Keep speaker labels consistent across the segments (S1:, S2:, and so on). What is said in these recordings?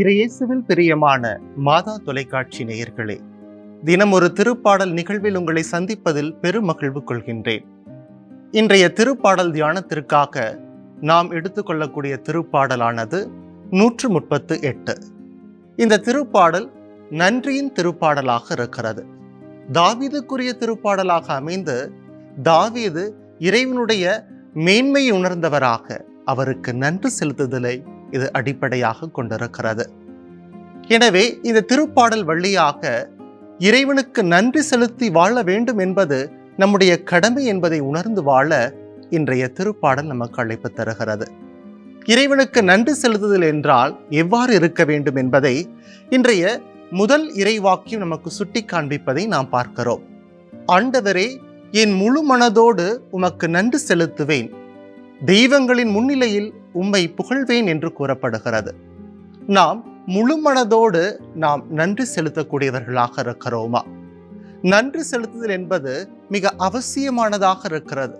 S1: இறையேசுவில் பிரியமான மாதா தொலைக்காட்சி நேயர்களே தினம் ஒரு திருப்பாடல் நிகழ்வில் உங்களை சந்திப்பதில் பெரும் மகிழ்வு கொள்கின்றேன். இன்றைய திருப்பாடல் தியானத்திற்காக நாம் எடுத்துக்கொள்ளக்கூடிய திருப்பாடலானது நூற்று முப்பத்து எட்டு. இந்த திருப்பாடல் நன்றியின் திருப்பாடலாக இருக்கிறது. தாவீதுக்குரிய திருப்பாடலாக அமைந்து தாவீது இறைவனுடைய மேன்மை உணர்ந்தவராக அவருக்கு நன்றி செலுத்துதலை இது அடிப்படையாக கொண்டிருக்கிறது. எனவே இந்த திருப்பாடல் வழியாக இறைவனுக்கு நன்றி செலுத்தி வாழ வேண்டும் என்பது நம்முடைய கடமை என்பதை உணர்ந்து வாழ இன்றைய திருப்பாடல் நமக்கு அழைப்பு தருகிறது. இறைவனுக்கு நன்றி செலுத்துதல் என்றால் எவ்வாறு இருக்க வேண்டும் என்பதை இன்றைய முதல் இறைவாக்கியம் நமக்கு சுட்டி காண்பிப்பதை நாம் பார்க்கிறோம். ஆண்டவரே என் முழு மனதோடு உமக்கு நன்றி செலுத்துவேன். தெய்வங்களின் முன்னிலையில் உம்மை புகழ்வேன் என்று கூறப்படுகிறது. நாம் முழு மனதோடு நாம் நன்றி செலுத்தக்கூடியவர்களாக இருக்கிறோமா? நன்றி செலுத்துதல் என்பது மிக அவசியமானதாக இருக்கிறது.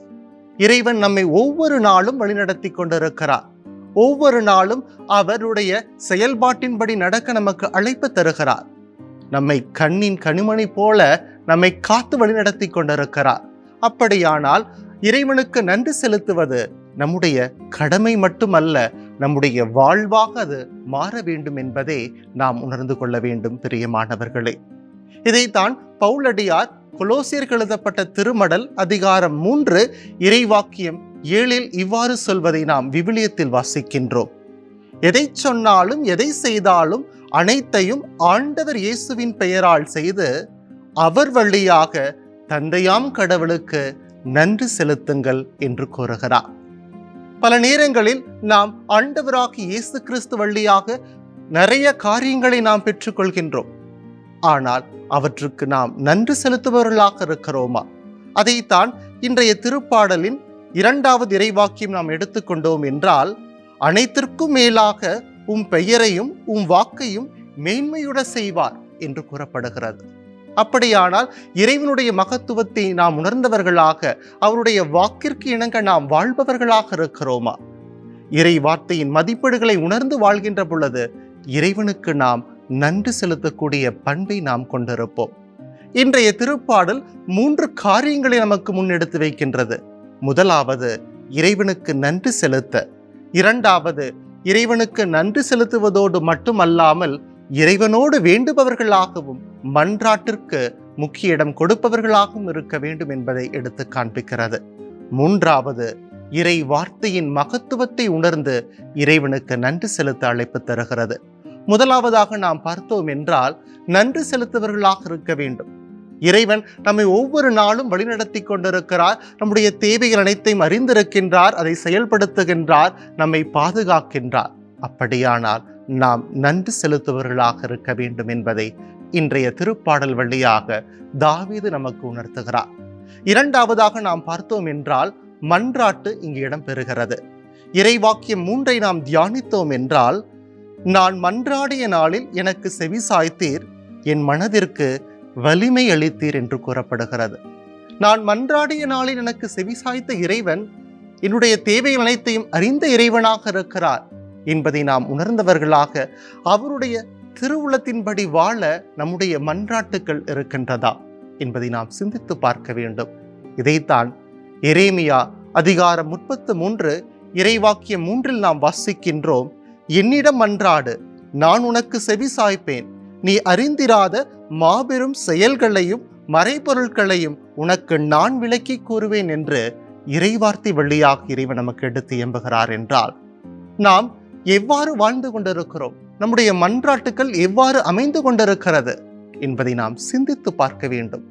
S1: இறைவன் நம்மை ஒவ்வொரு நாளும் வழிநடத்தி கொண்டிருக்கிறார். ஒவ்வொரு நாளும் அவருடைய செயல்பாட்டின்படி நடக்க நமக்கு அழைப்பு தருகிறார். நம்மை கண்ணின் கனிமணி போல நம்மை காத்து வழிநடத்தி கொண்டிருக்கிறார். அப்படியானால் இறைவனுக்கு நன்றி செலுத்துவது நம்முடைய கடமை மட்டுமல்ல நம்முடைய வாழ்வாக அது மாற வேண்டும் என்பதே நாம் உணர்ந்து கொள்ள வேண்டும் பிரியமானவர்களே. இதைத்தான் பவுலடியார் கொலோசியர் எழுதப்பட்ட திருமடல் அதிகாரம் மூன்று இறைவாக்கியம் ஏழில் இவ்வாறு சொல்வதை நாம் விவிலியத்தில் வாசிக்கின்றோம். எதை சொன்னாலும் எதை செய்தாலும் அனைத்தையும் ஆண்டவர் இயேசுவின் பெயரால் செய்து அவர் வழியாக தந்தையாம் கடவுளுக்கு நன்றி செலுத்துங்கள் என்று கூறுகிறார். பல நேரங்களில் நாம் ஆண்டவராகி இயேசு கிறிஸ்து வழியாக நிறைய காரியங்களை நாம் பெற்றுக்கொள்கின்றோம். ஆனால் அவற்றுக்கு நாம் நன்றி செலுத்துபவர்களாக இருக்கிறோமா? அதைத்தான் இன்றைய திருப்பாடலின் இரண்டாவது இறைவாக்கியம் நாம் எடுத்துக்கொண்டோம் என்றால் அனைத்திற்கும் மேலாக உம் பெயரையும் உம் வாக்கையும் மேன்மையுட செய்வார் என்று கூறப்படுகிறது. அப்படியானால் இறைவனுடைய மகத்துவத்தை நாம் உணர்ந்தவர்களாக அவருடைய வாக்கிற்கு இணங்க நாம் வாழ்பவர்களாக இருக்கிறோமா? இறை வார்த்தையின் மதிப்பீடுகளை உணர்ந்து வாழ்கின்ற பொழுது இறைவனுக்கு நாம் நன்றி செலுத்தக்கூடிய பண்பை நாம் கொண்டிருப்போம். இன்றைய திருப்பாடல் மூன்று காரியங்களை நமக்கு முன்னெடுத்து வைக்கின்றது. முதலாவது இறைவனுக்கு நன்றி செலுத்த. இரண்டாவது இறைவனுக்கு நன்றி செலுத்துவதோடு மட்டுமல்லாமல் இறைவனோடு வேண்டுபவர்களாகவும் மன்றாட்டிற்கு முக்கிய இடம் கொடுப்பவர்களாகவும் இருக்க வேண்டும் என்பதை எடுத்து காண்பிக்கிறது. மூன்றாவது இறை வார்த்தையின் மகத்துவத்தை உணர்ந்து இறைவனுக்கு நன்றி செலுத்த அழைப்பு தருகிறது. முதலாவதாக நாம் பார்த்தோம் என்றால் நன்றி செலுத்துவர்களாக இருக்க வேண்டும். இறைவன் நம்மை ஒவ்வொரு நாளும் வழிநடத்தி கொண்டிருக்கிறார் நம்முடைய தேவைகள் அனைத்தையும் அறிந்திருக்கின்றார் அதை செயல்படுத்துகின்றார் நம்மை பாதுகாக்கின்றார். அப்படியானால் நாம் நன்றி செலுத்துபவர்களாக இருக்க வேண்டும் என்பதை இன்றைய திருப்பாடல் வழியாக தாவீது நமக்கு உணர்த்துகிறார். இரண்டாவதாக நாம் பார்த்தோம் என்றால் மன்றாட்டு இங்கு இடம் பெறுகிறது. இறைவாக்கியம் மூன்றை நாம் தியானித்தோம் என்றால் நான் மன்றாடிய நாளில் எனக்கு செவி சாய்த்தீர் என் மனதிற்கு வலிமை அளித்தீர் என்று கூறப்படுகிறது. நான் மன்றாடிய நாளில் எனக்கு செவி சாய்த்த இறைவன் என்னுடைய தேவை அனைத்தையும் அறிந்த இறைவனாக இருக்கிறார். என்பதை நாம் உணர்ந்தவர்களாக அவருடைய திருவுளத்தின்படி வாழ நம்முடைய மன்றாட்டுக்கள் இருக்கின்றதா என்பதை நாம் சிந்தித்து பார்க்க வேண்டும். இதைத்தான் எரேமியா அதிகாரம் முப்பத்து மூன்று இறைவாக்கியம் மூன்றில் நாம் வாசிக்கின்றோம். என்னிடம் மன்றாடு நான் உனக்கு செவி சாய்ப்பேன். நீ அறிந்திராத மாபெரும் செயல்களையும் மறைபொருட்களையும் உனக்கு நான் விளக்கி கூறுவேன் என்று இறைவார்த்தை வழியாக இறைவன் நமக்கு எடுத்து எம்புகிறார் என்றால் நாம் எவ்வாறு வாழ்ந்து கொண்டிருக்கிறோம்? நம்முடைய மன்றாட்டுக்கள் எவ்வாறு அமைந்து கொண்டிருக்கிறது என்பதை நாம் சிந்தித்து பார்க்க வேண்டும்.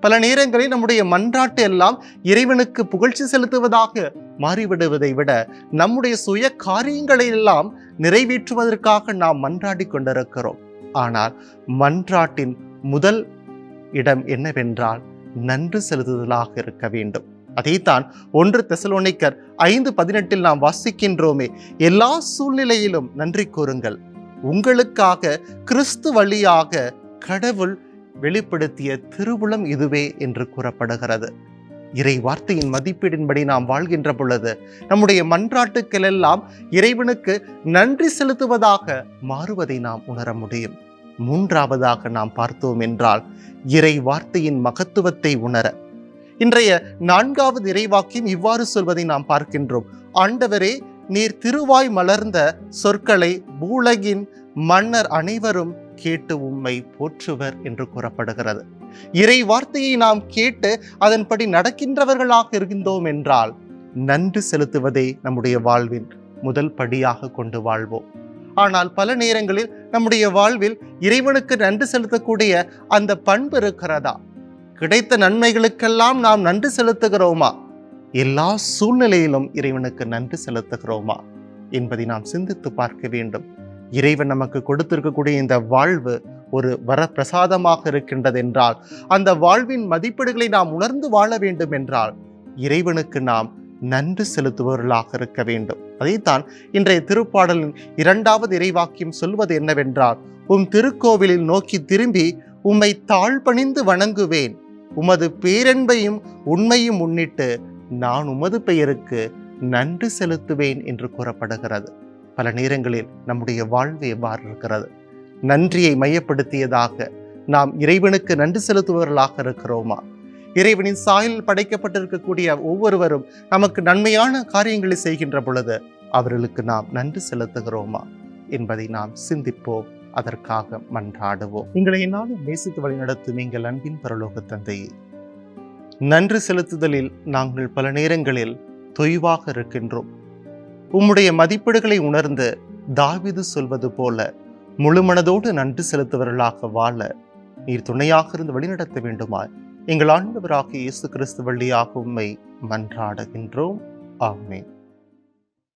S1: பல நேரங்களில் நம்முடைய மன்றாட்டு எல்லாம் இறைவனுக்கு புகழ்ச்சி செலுத்துவதாக மாறிவிடுவதை விட நம்முடைய சுய காரியங்களை எல்லாம் நிறைவேற்றுவதற்காக நாம் மன்றாடி கொண்டிருக்கிறோம். ஆனால் மன்றாட்டின் முதல் இடம் என்னவென்றால் நன்றி செலுத்துதலாக இருக்க வேண்டும். அதைத்தான் ஒன்று தெசலோனிக்கர் ஐந்து பதினெட்டில் நாம் வாசிக்கின்றோமே. எல்லா சூழ்நிலையிலும் நன்றி கூறுங்கள். உங்களுக்காக கிறிஸ்து வழியாக கடவுள் வெளிப்படுத்திய திருவுளம் இதுவே என்று கூறப்படுகிறது. இறை வார்த்தையின் மதிப்பீடின்படி நாம் வாழ்கின்ற பொழுது நம்முடைய மன்றாட்டுக்கள் எல்லாம் இறைவனுக்கு நன்றி செலுத்துவதாக மாறுவதை நாம் உணர முடியும். மூன்றாவதாக நாம் பார்த்தோம் என்றால் இறை வார்த்தையின் மகத்துவத்தை உணர இன்றைய நான்காவது இறைவாக்கியம் இவ்வாறு சொல்வதை நாம் பார்க்கின்றோம். ஆண்டவரே நீர் திருவாய் மலர்ந்த சொற்களை பூலகின் மன்னர் அனைவரும் கேட்டு உம்மை போற்றுவர் என்று கூறப்படுகிறது. இறை வார்த்தையை நாம் கேட்டு அதன்படி நடக்கின்றவர்களாக இருக்கின்றோம் என்றால் நன்றி செலுத்துவதே நம்முடைய வாழ்வின் முதல் படியாக கொண்டு வாழ்வோம். ஆனால் பல நேரங்களில் நம்முடைய வாழ்வில் இறைவனுக்கு நன்றி செலுத்தக்கூடிய அந்த பண்பு இருக்கிறதா? கிடைத்த நன்மைகளுக்கெல்லாம் நாம் நன்றி செலுத்துகிறோமா? எல்லா சூழ்நிலையிலும் இறைவனுக்கு நன்றி செலுத்துகிறோமா? என்பதை நாம் சிந்தித்து பார்க்க வேண்டும். இறைவன் நமக்கு கொடுத்திருக்கக்கூடிய இந்த வாழ்வு ஒரு வரப்பிரசாதமாக இருக்கின்றது என்றால் அந்த வாழ்வின் மதிப்பீடுகளை நாம் உணர்ந்து வாழ வேண்டும் என்றால் இறைவனுக்கு நாம் நன்றி செலுத்துபவர்களாக இருக்க வேண்டும். அதைத்தான் இன்றைய திருப்பாடலின் இரண்டாவது இறைவாக்கியம் சொல்வது என்னவென்றால் உம் திருக்கோவிலில் நோக்கி திரும்பி உம்மை தாழ்பணிந்து வணங்குவேன். உமது பேரன்பையும் உண்மையும் முன்னிட்டு நான் உமது பெயருக்கு நன்றி செலுத்துவேன் என்று கூறப்படுகிறது. பல நேரங்களில் நம்முடைய வாழ்வு எவ்வாறு இருக்கிறது? நன்றியை மையப்படுத்தியதாக நாம் இறைவனுக்கு நன்றி செலுத்துபவர்களாக இருக்கிறோமா? இறைவனின் சாயலில் படைக்கப்பட்டிருக்கக்கூடிய ஒவ்வொருவரும் நமக்கு நன்மையான காரியங்களை செய்கின்ற பொழுது அவர்களுக்கு நாம் நன்றி செலுத்துகிறோமா? என்பதை நாம் சிந்திப்போம். அதற்காக மன்றாடுவோம். எங்களை என்னாலும் நேசித்து வழிநடத்தும் எங்கள் அன்பின் பரலோக தந்தையே. நன்றி செலுத்துதலில் நாங்கள் பல நேரங்களில் தொய்வாக இருக்கின்றோம். உம்முடைய மதிப்பீடுகளை உணர்ந்து தாவிது சொல்வது போல முழுமனதோடு நன்றி செலுத்துவர்களாக வாழ நீர் துணையாக இருந்து வழிநடத்த வேண்டுமாய் எங்கள் ஆண்டவராக இயேசு கிறிஸ்து வழியாக உம்மை மன்றாடுகின்றோம். ஆமேன்.